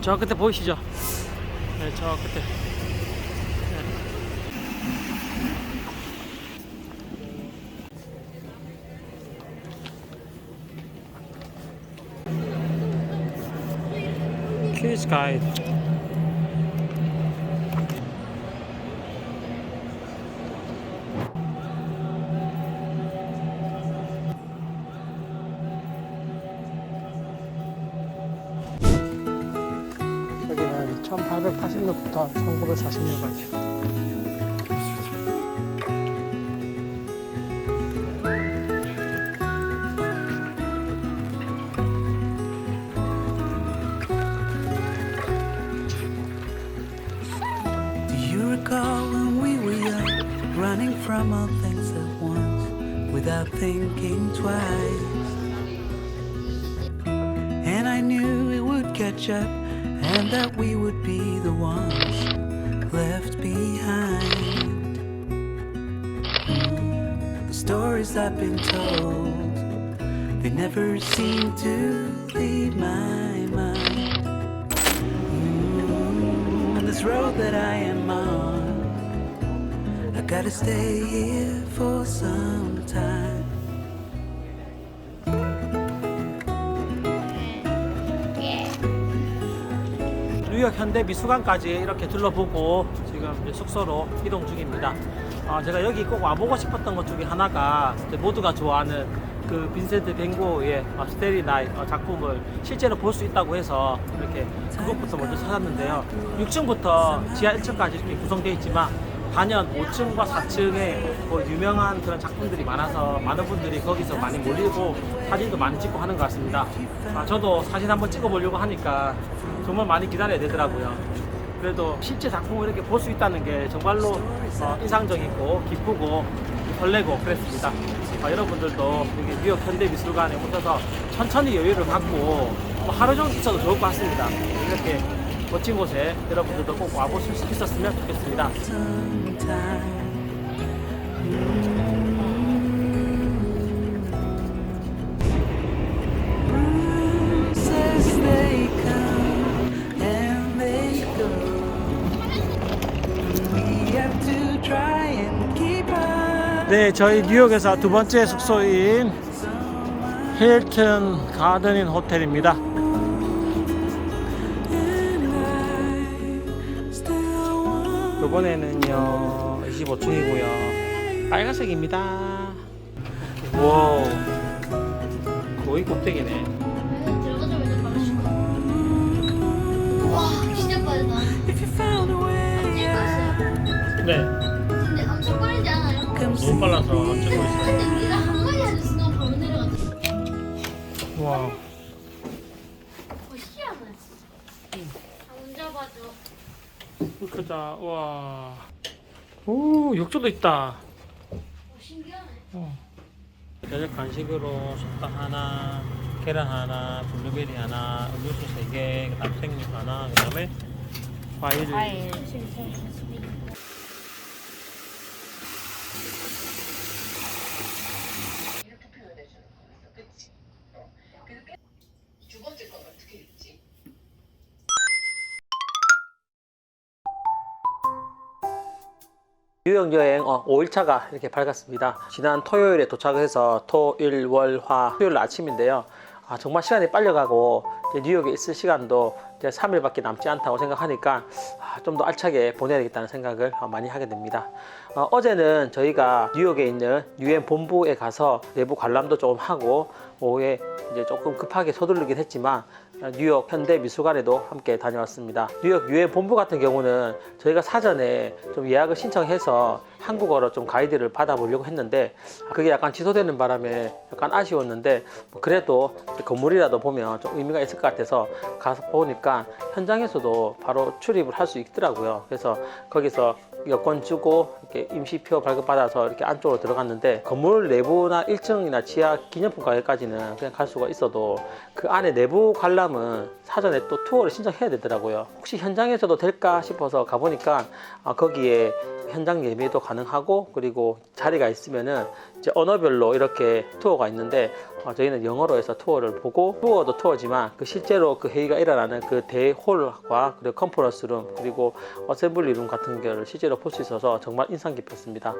저 끝에 보이시죠? 네, 저 끝에. 퀴즈 가이드. 1880년부터 1940년까지. Do you recall when we were young, running from all things at once, without thinking twice? And I knew it would catch up, and that we would be the ones left behind. The stories I've been told, they never seem to leave my mind. On this road that I am on, I gotta stay here for some time. 뉴욕 현대 미술관까지 이렇게 둘러보고 지금 숙소로 이동 중입니다. 아, 제가 여기 꼭 와보고 싶었던 것 중에 하나가 모두가 좋아하는 그 빈센트 벤고의 어, 스테리 나이 어, 작품을 실제로 볼 수 있다고 해서 이렇게 그것부터 먼저 찾았는데요. 6층부터 지하 1층까지 이렇게 구성되어 있지만 단연 5층과 4층에 뭐 유명한 그런 작품들이 많아서 많은 분들이 거기서 많이 몰리고 사진도 많이 찍고 하는 것 같습니다. 아, 저도 사진 한번 찍어보려고 하니까 정말 많이 기다려야 되더라고요. 그래도 실제 작품을 이렇게 볼 수 있다는 게 정말로 어, 인상적이고 기쁘고 설레고 그랬습니다. 아, 여러분들도 여기 뉴욕 현대미술관에 오셔서 천천히 여유를 갖고 뭐 하루 정도 있어도 좋을 것 같습니다. 이렇게 멋진 곳에 여러분들도 꼭 와보실 수 있었으면 좋겠습니다. 네, 저희 뉴욕에서 두 번째 숙소인 힐튼 가든인 호텔입니다. 이번에는요 25층이고요 빨간색입니다 와 거의 꼭대기네 와 진짜 빠르다. 네 근데 엄청 빠르지 않아요? 너무 빨라서 근데 찍고 있어요 근데 우리가 한 마리 안 했으면 바로 내려갔어. 와 어 희한하지. 아, 혼자 봐줘. 크다 와 오 욕조도 있다 오 신기하네. 어. 저녁 간식으로 솥밥 하나 계란 하나 블루베리 하나 음료수 3개 그다음 생육 하나 그다음에 과일 이렇 뉴욕 여행 어, 5일차가 이렇게 밝았습니다. 지난 토요일에 도착해서 토, 일, 월, 화, 수요일 아침인데요. 아, 정말 시간이 빨려가고 뉴욕에 있을 시간도 이제 3일밖에 남지 않다고 생각하니까 아, 좀 더 알차게 보내야겠다는 생각을 어, 많이 하게 됩니다. 어, 제는 저희가 뉴욕에 있는 유엔 본부에 가서 내부 관람도 조금 하고 오후에 이제 조금 급하게 서두르긴 했지만 어, 뉴욕 현대미술관에도 함께 다녀왔습니다. 뉴욕 유엔 본부 같은 경우는 저희가 사전에 좀 예약을 신청해서 한국어로 좀 가이드를 받아보려고 했는데 그게 약간 취소되는 바람에 약간 아쉬웠는데 뭐 그래도 건물이라도 보면 좀 의미가 있을 것 같아서 가서 보니까 현장에서도 바로 출입을 할 수 있더라고요. 그래서 거기서 여권 주고 이렇게 임시표 발급받아서 이렇게 안쪽으로 들어갔는데 건물 내부나 1층이나 지하 기념품 가게까지는 그냥 갈 수가 있어도 그 안에 내부 관람은 사전에 또 투어를 신청해야 되더라고요. 혹시 현장에서도 될까 싶어서 가보니까 아, 거기에 현장 예매도 가능하고 그리고 자리가 있으면은 이제 언어별로 이렇게 투어가 있는데 어, 저희는 영어로 해서 투어를 보고 투어도 투어지만 그 실제로 그 회의가 일어나는 그 대홀과 그리고 컨퍼런스 룸 그리고 어셈블리 룸 같은 거를 실제로 볼 수 있어서 정말 인상 깊었습니다.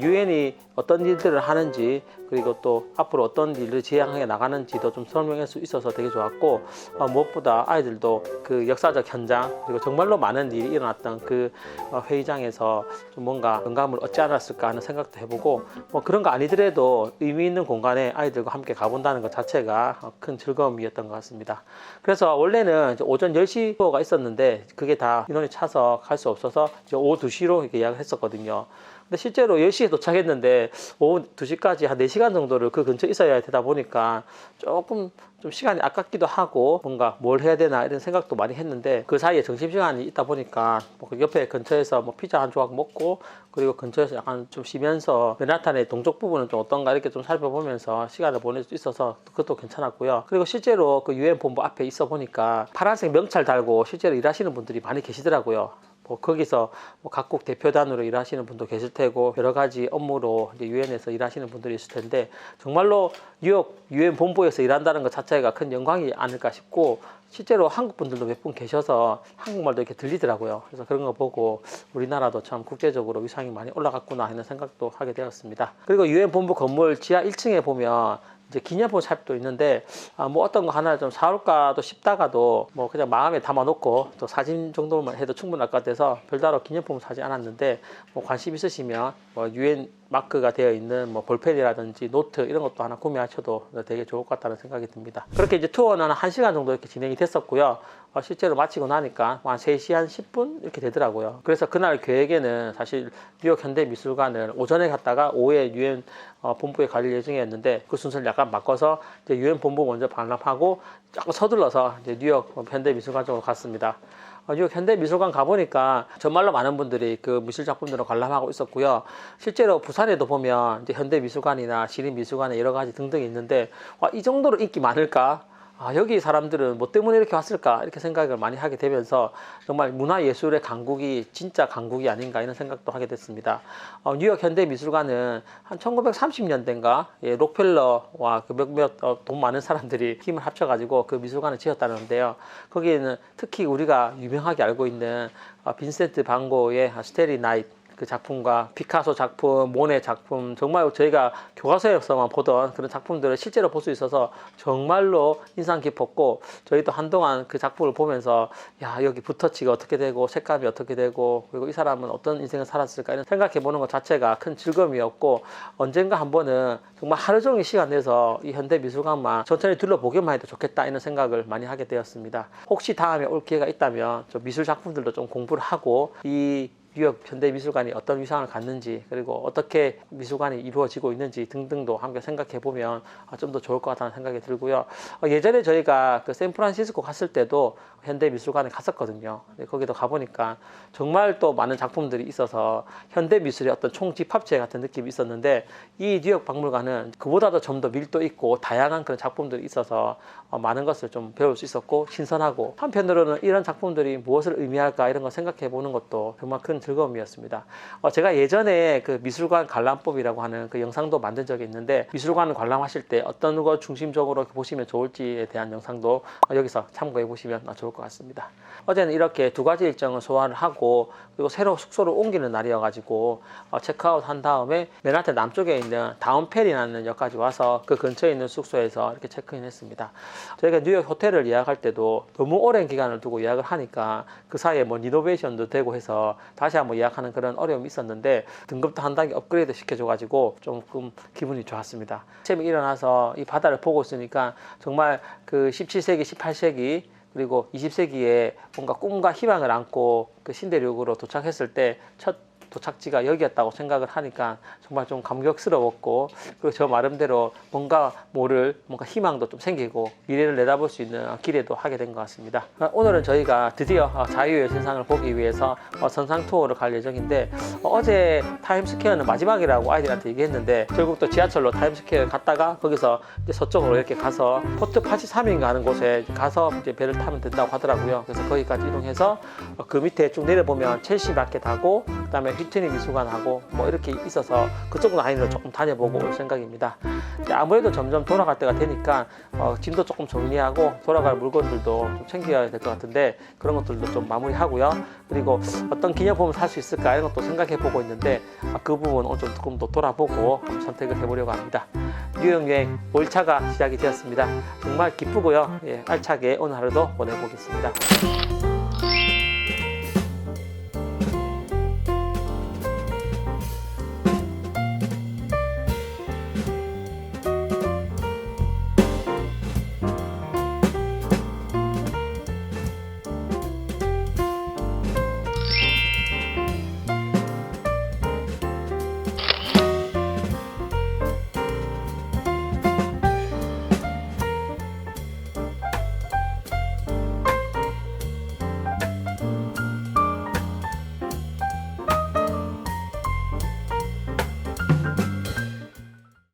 유엔이 어떤 일들을 하는지 그리고 또 앞으로 어떤 일을 지향해 나가는지도 좀 설명할 수 있어서 되게 좋았고 어, 무엇보다 아이들도 그 역사적 현장 그리고 정말로 많은 일이 일어났던 그 어, 회의장에서 좀 뭔가 영감을 얻지 않았을까 하는 생각도 해보고 뭐 그런 거 아니더라도 의미 있는 공간에 아이들과 함께 가본다는 것 자체가 어, 큰 즐거움이었던 것 같습니다. 그래서 원래는 오전 10시 투어가 있었는데 그게 다 인원이 차서 갈 수 없어서 오후 2시로 이렇게 예약을 했었거든요. 근데 실제로 10시에 도착했는데 오후 2시까지 한 4시간 정도를 그 근처에 있어야 되다 보니까 조금 좀 시간이 아깝기도 하고 뭔가 뭘 해야 되나 이런 생각도 많이 했는데 그 사이에 점심시간이 있다 보니까 뭐그 옆에 근처에서 뭐 피자 한 조각 먹고 그리고 근처에서 약간 좀 쉬면서 맨하탄의 동쪽 부분은 좀 어떤가 이렇게 좀 살펴보면서 시간을 보낼 수 있어서 그것도 괜찮았고요. 그리고 실제로 그 유엔 본부 앞에 있어 보니까 파란색 명찰 달고 실제로 일하시는 분들이 많이 계시더라고요. 뭐 거기서 뭐 각국 대표단으로 일하시는 분도 계실 테고 여러 가지 업무로 이제 유엔에서 일하시는 분들이 있을 텐데 정말로 뉴욕 유엔 본부에서 일한다는 것 자체가 큰 영광이 아닐까 싶고 실제로 한국 분들도 몇 분 계셔서 한국말도 이렇게 들리더라고요. 그래서 그런 거 보고 우리나라도 참 국제적으로 위상이 많이 올라갔구나 하는 생각도 하게 되었습니다. 그리고 유엔 본부 건물 지하 1층에 보면 이제 기념품 샵도 있는데 아, 뭐 어떤 거 하나 좀 사올까도 싶다가도 뭐 그냥 마음에 담아놓고 또 사진 정도만 해도 충분할 것 같아서 별다로 기념품 사지 않았는데 뭐 관심 있으시면 뭐 유엔 마크가 되어 있는 뭐 볼펜이라든지 노트 이런 것도 하나 구매하셔도 되게 좋을 것 같다는 생각이 듭니다. 그렇게 이제 투어는 한 1시간 정도 이렇게 진행이 됐었고요. 어, 실제로 마치고 나니까 한 3시 한 10분 이렇게 되더라고요. 그래서 그날 계획에는 사실 뉴욕 현대미술관을 오전에 갔다가 오후에 유엔 어, 본부에 갈 예정이었는데 그 순서를 약간 바꿔서 유엔 본부 먼저 반납하고 조금 서둘러서 이제 뉴욕 현대미술관 쪽으로 갔습니다. 어, 뉴욕 현대미술관 가보니까 정말로 많은 분들이 그 미술 작품들을 관람하고 있었고요. 실제로 부산에도 보면 이제 현대미술관이나 시립미술관에 여러 가지 등등 있는데 와, 이 정도로 인기 많을까? 아, 여기 사람들은 뭐 때문에 이렇게 왔을까? 이렇게 생각을 많이 하게 되면서 정말 문화예술의 강국이 진짜 강국이 아닌가 이런 생각도 하게 됐습니다. 어, 뉴욕 현대미술관은 한 1930년대인가 예, 록펠러와 그 몇몇 어, 돈 많은 사람들이 힘을 합쳐가지고 그 미술관을 지었다는데요. 거기에는 특히 우리가 유명하게 알고 있는 어, 빈센트 반고의 스테리 나이트 그 작품과 피카소 작품, 모네 작품 정말 저희가 교과서에서만 보던 그런 작품들을 실제로 볼 수 있어서 정말로 인상 깊었고 저희도 한동안 그 작품을 보면서 야 여기 붓터치가 어떻게 되고 색감이 어떻게 되고 그리고 이 사람은 어떤 인생을 살았을까 이런 생각해 보는 것 자체가 큰 즐거움이었고 언젠가 한 번은 정말 하루 종일 시간 내서 이 현대 미술관만 천천히 둘러보기만 해도 좋겠다 이런 생각을 많이 하게 되었습니다. 혹시 다음에 올 기회가 있다면 좀 미술 작품들도 좀 공부를 하고 이 뉴욕 현대미술관이 어떤 위상을 갖는지 그리고 어떻게 미술관이 이루어지고 있는지 등등도 함께 생각해 보면 아, 좀더 좋을 것 같다는 생각이 들고요. 어, 예전에 저희가 그 샌프란시스코 갔을 때도 현대미술관에 갔었거든요. 거기도 가보니까 정말 또 많은 작품들이 있어서 현대미술의 어떤 총집합체 같은 느낌이 있었는데 이 뉴욕 박물관은 그보다도 좀 더 밀도 있고 다양한 그런 작품들이 있어서 어, 많은 것을 좀 배울 수 있었고 신선하고 한편으로는 이런 작품들이 무엇을 의미할까 이런 걸 생각해 보는 것도 정말 큰 즐거움이었습니다. 어, 제가 예전에 그 미술관 관람법이라고 하는 그 영상도 만든 적이 있는데 미술관을 관람하실 때 어떤 거 중심적으로 보시면 좋을지에 대한 영상도 어, 여기서 참고해 보시면 좋을 것 같습니다. 어제는 이렇게 두 가지 일정을 소화를 하고 그리고 새로 숙소를 옮기는 날이어가지고 어, 체크아웃 한 다음에 맨하탄 남쪽에 있는 다운펠이라는 역까지 와서 그 근처에 있는 숙소에서 이렇게 체크인 했습니다. 저희가 뉴욕 호텔을 예약할 때도 너무 오랜 기간을 두고 예약을 하니까 그 사이에 뭐 리노베이션도 되고 해서 다시 한번 예약하는 그런 어려움이 있었는데 등급도 한 단계 업그레이드 시켜줘가지고 조금 기분이 좋았습니다. 아침에 일어나서 이 바다를 보고 있으니까 정말 그 17세기, 18세기 그리고 20세기에 뭔가 꿈과 희망을 안고 그 신대륙으로 도착했을 때첫 도착지가 여기였다고 생각을 하니까 정말 좀 감격스러웠고 그리고 저 나름대로 뭔가 모를 뭔가 희망도 좀 생기고 미래를 내다볼 수 있는 기대도 하게 된 것 같습니다. 어, 오늘은 저희가 드디어 어, 자유의 선상을 보기 위해서 어, 선상 투어를 갈 예정인데 어제 타임스퀘어는 마지막이라고 아이들한테 얘기했는데 결국 또 지하철로 타임스퀘어 갔다가 거기서 서쪽으로 이렇게 가서 포트 83인가 하는 곳에 가서 이제 배를 타면 된다고 하더라고요. 그래서 거기까지 이동해서 그 밑에 쭉 내려보면 첼시 마켓하고 그다음에 김천희 미술관하고 뭐 이렇게 있어서 그쪽 라인으로 조금 다녀보고 올 생각입니다. 아무래도 점점 돌아갈 때가 되니까 어, 짐도 조금 정리하고 돌아갈 물건들도 좀 챙겨야 될 것 같은데 그런 것들도 좀 마무리하고요. 그리고 어떤 기념품을 살 수 있을까 이런 것도 생각해 보고 있는데 아, 그 부분 오늘 좀 조금 더 돌아보고 선택을 해보려고 합니다. 뉴욕 여행 5일차가 시작이 되었습니다. 정말 기쁘고요. 예, 알차게 오늘 하루도 보내보겠습니다.